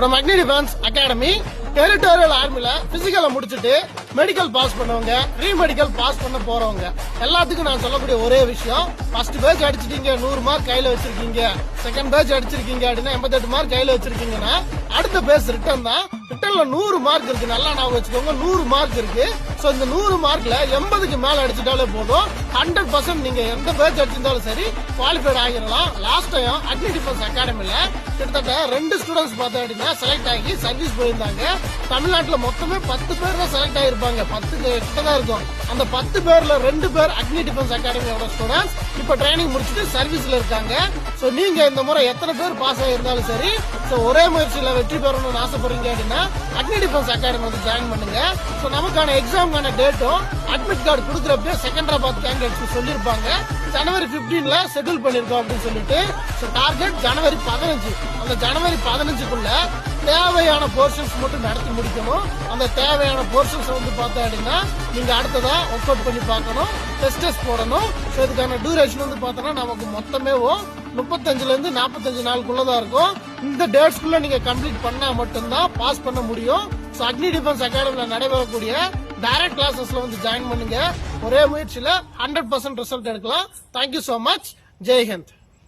From Agni defence academy territorial ஆர்மியில பிசிக்கலை முடிச்சுட்டு medical pass பண்ணவங்க ப்ரீ மெடிக்கல் பாஸ் பண்ண போறவங்க. எல்லாத்துக்கும் நான் சொல்லக்கூடிய ஒரே விஷயம் ஃபர்ஸ்ட் பேஜ் அடிச்சிட்டீங்க நூறு மார்க் கையில வச்சிருக்கீங்க. செகண்ட் பேஜ் அடிச்சிருக்கீங்க அப்படின்னா எண்பத்தெட்டு மார்க் கையில வச்சிருக்கீங்கன்னா அடுத்த பேஜ் ரிட்டர்ன் தான். ரிட்டர்ன்ல நூறு மார்க் இருக்கு. நல்லா ஞாபகம் வச்சுக்கோங்க நூறு மார்க் இருக்கு. ஸோ இந்த நூறு மார்க்ல எண்பதுக்கு மேல அடிச்சிட்டாலே போதும். ஹண்ட்ரட் பர்சன்ட் நீங்க எந்த பேட்ச் அடிச்சிருந்தாலும் சரி குவாலிஃபைட் ஆகிடலாம். லாஸ்ட் டைம் அக்னி டிஃபென்ஸ் அகாடமியில கிட்டத்தட்ட ரெண்டு ஸ்டூடெண்ட்ஸ் பார்த்தா அப்படின்னா செலக்ட் ஆகி சர்வீஸ் போயிருந்தாங்க. தமிழ்நாட்டுல மொத்தமே பத்து பேர் தான் செலக்ட் ஆகிருப்பாங்க பத்து கிட்ட தான் இருக்கும். அந்த பத்து பேர்ல ரெண்டு பேர் அக்னி டிஃபென்ஸ் அகாடமியோட ஸ்டூடெண்ட்ஸ் இப்ப ட்ரைனிங் முடிச்சுட்டு சர்வீஸ்ல இருக்காங்க. சோ நீங்க இந்த முறை எத்தனை பேர் பாஸ் ஆயிருந்தாலும் சரி சோ ஒரே முயற்சியில வெற்றி பெறணும்னு ஆசைப்படுறீங்க அப்படின்னா அக்னி டிஃபென்ஸ் அகாடமி வந்து ஜாயின் பண்ணுங்க. சோ நமக்கான எக்ஸாமுக்கான டேட்டும் அட்மிட் கார்டு கொடுக்குறப்ப செகண்டராபாத் கேண்டிடேட்ஸ் சொல்லியிருப்பாங்க. ஜனவரி 15ல ஷெட்யூல் பண்ணிருக்கோம் அப்படின்னு சொல்லிட்டு ஸோ டார்கெட் ஜனவரி பதினஞ்சு. அந்த ஜனவரி பதினஞ்சுக்குள்ள தேவையான போர்ஷன்ஸ் மட்டும் நடத்தி முடிக்கணும். அந்த தேவையான போர்ஷன்ஸ் வந்து பார்த்தோம் அப்படின்னா நீங்க அடுத்ததா ஒர்க் அவுட் பண்ணி பார்க்கணும் டெஸ்டஸ் போடணும். ஸோ இதுக்கான டியூரேஷன் வந்து பார்த்தோன்னா நமக்கு மொத்தமே முப்பத்தஞ்சுல இருந்து நாற்பத்தஞ்சு நாளுக்குள்ளதான் இருக்கும். இந்த டேட்ஸ்க்குள்ள நீங்க கம்ப்ளீட் பண்ணா மட்டும்தான் பாஸ் பண்ண முடியும். ஸோ அக்னி டிஃபென்ஸ் அகாடமியில் நடைபெறக்கூடிய டைரக்ட் கிளாஸஸ்ல வந்து ஜாயின் பண்ணுங்க. ஒரே முயற்சியில ஹண்ட்ரட் பர்சன்ட் ரிசல்ட் எடுக்கலாம். Thank you so much Jai Hind